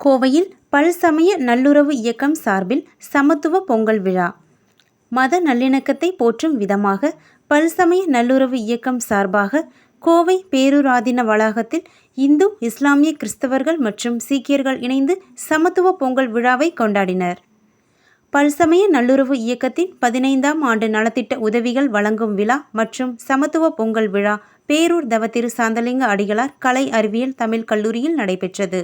கோவையில் பல்சமய நல்லுறவு இயக்கம் சார்பில் சமத்துவ பொங்கல் விழா. மத நல்லிணக்கத்தை போற்றும் விதமாக பல்சமய நல்லுறவு இயக்கம் சார்பாக கோவை பேரூராதீன வளாகத்தில் இந்து இஸ்லாமிய கிறிஸ்தவர்கள் மற்றும் சீக்கியர்கள் இணைந்து சமத்துவ பொங்கல் விழாவை கொண்டாடினர். பல்சமய நல்லுறவு இயக்கத்தின் பதினைந்தாம் ஆண்டு நலத்திட்ட உதவிகள் வழங்கும் விழா மற்றும் சமத்துவ பொங்கல் விழா பேரூர் தவத்திரு சாந்தலிங்க அடிகளார் கலை அறிவியல் தமிழ் கல்லூரியில் நடைபெற்றது.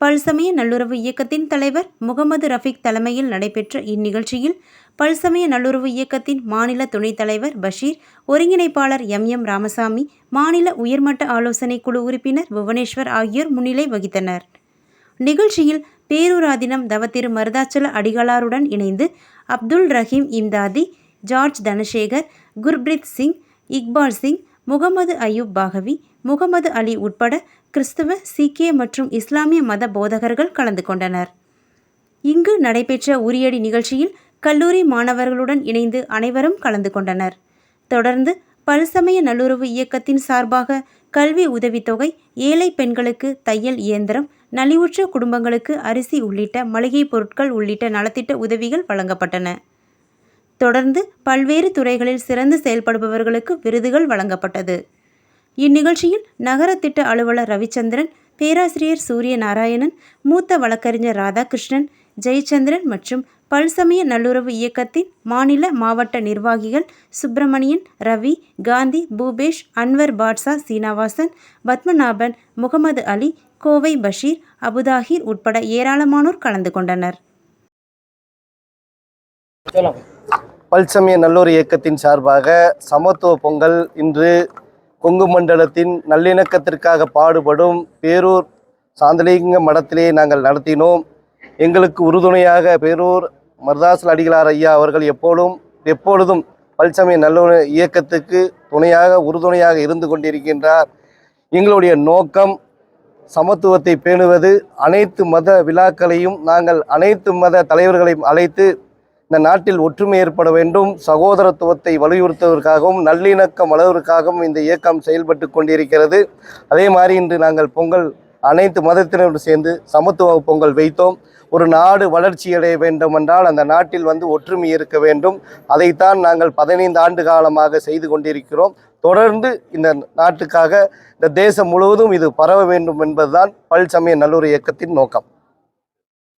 பல்சமய நல்லுறவு இயக்கத்தின் தலைவர் முகமது ரஃபீக் தலைமையில் நடைபெற்ற இந்நிகழ்ச்சியில் பல்சமய நல்லுறவு இயக்கத்தின் மாநில துணைத் தலைவர் பஷீர் ஒருங்கிணைப்பாளர் எம். எம். ராமசாமி மாநில உயர்மட்ட ஆலோசனை குழு உறுப்பினர் புவனேஸ்வர் ஆகியோர் முன்னிலை வகித்தனர். நிகழ்ச்சியில் பேரூராதினம் தவத்திரு மருதாச்சல அடிகளாருடன் இணைந்து அப்துல் ரஹீம் இம்தாதி ஜார்ஜ் தனசேகர் குர்பிரீத் சிங் இக்பால் சிங் முகமது அயூப் பாகவி முகமது அலி உட்பட கிறிஸ்துவ சீக்கிய மற்றும் இஸ்லாமிய மத போதகர்கள் கலந்து கொண்டனர். இங்கு நடைபெற்ற உரியடி நிகழ்ச்சியில் கல்லூரி மாணவர்களுடன் இணைந்து அனைவரும் கலந்து கொண்டனர். தொடர்ந்து பல்சமய நல்லுறவு இயக்கத்தின் சார்பாக கல்வி உதவித்தொகை ஏழை பெண்களுக்கு தையல் இயந்திரம் நலிவுற்ற குடும்பங்களுக்கு அரிசி உள்ளிட்ட மளிகைப் பொருட்கள் உள்ளிட்ட நலத்திட்ட உதவிகள் வழங்கப்பட்டன. தொடர்ந்து பல்வேறு துறைகளில் சிறந்து செயல்படுபவர்களுக்கு விருதுகள் வழங்கப்பட்டது. இந்நிகழ்ச்சியில் நகர திட்ட அலுவலர் ரவிச்சந்திரன் பேராசிரியர் சூரிய நாராயணன் மூத்த வழக்கறிஞர் ராதாகிருஷ்ணன் ஜெயச்சந்திரன் மற்றும் பல்சமய நல்லுறவு இயக்கத்தின் மாநில மாவட்ட நிர்வாகிகள் சுப்பிரமணியன் ரவி காந்தி பூபேஷ் அன்வர் பாட்ஷா சீனாவாசன் பத்மநாபன் முகமது அலி கோவை பஷீர் அபுதாஹிர் உட்பட ஏராளமானோர் கலந்து கொண்டனர். பல்சமய நல்லூர் இயக்கத்தின் சார்பாக சமத்துவ பொங்கல் இன்று கொங்கு மண்டலத்தின் நல்லிணக்கத்திற்காக பாடுபடும் பேரூர் சாந்தலிங்க மடத்திலே நாங்கள் நடத்தினோம். எங்களுக்கு உறுதுணையாக பேரூர் மருதாசல் அடிகளார் ஐயா அவர்கள் எப்போதும் எப்பொழுதும் பல்சமய நல்லூர் இயக்கத்துக்கு துணையாக உறுதுணையாக இருந்து கொண்டிருக்கின்றார். எங்களுடைய நோக்கம் சமத்துவத்தை பேணுவது. அனைத்து மத விழாக்களையும் நாங்கள் அனைத்து மத தலைவர்களையும் அழைத்து இந்த நாட்டில் ஒற்றுமை ஏற்பட வேண்டும். சகோதரத்துவத்தை வலியுறுத்துவதற்காகவும் நல்லிணக்கம் வளர்வதற்காகவும் இந்த இயக்கம் செயல்பட்டு கொண்டிருக்கிறது. அதே மாதிரி இன்று நாங்கள் பொங்கல் அனைத்து மதத்தினரும் சேர்ந்து சமத்துவ பொங்கல் வைத்தோம். ஒரு நாடு வளர்ச்சியடைய வேண்டும் என்றால் அந்த நாட்டில் வந்து ஒற்றுமை இருக்க வேண்டும். அதைத்தான் நாங்கள் பதினைந்து ஆண்டு காலமாக செய்து கொண்டிருக்கிறோம். தொடர்ந்து இந்த நாட்டுக்காக இந்த தேசம் முழுவதும் இது பரவ வேண்டும் என்பதுதான் பல் சமய நல்லூர் இயக்கத்தின் நோக்கம்.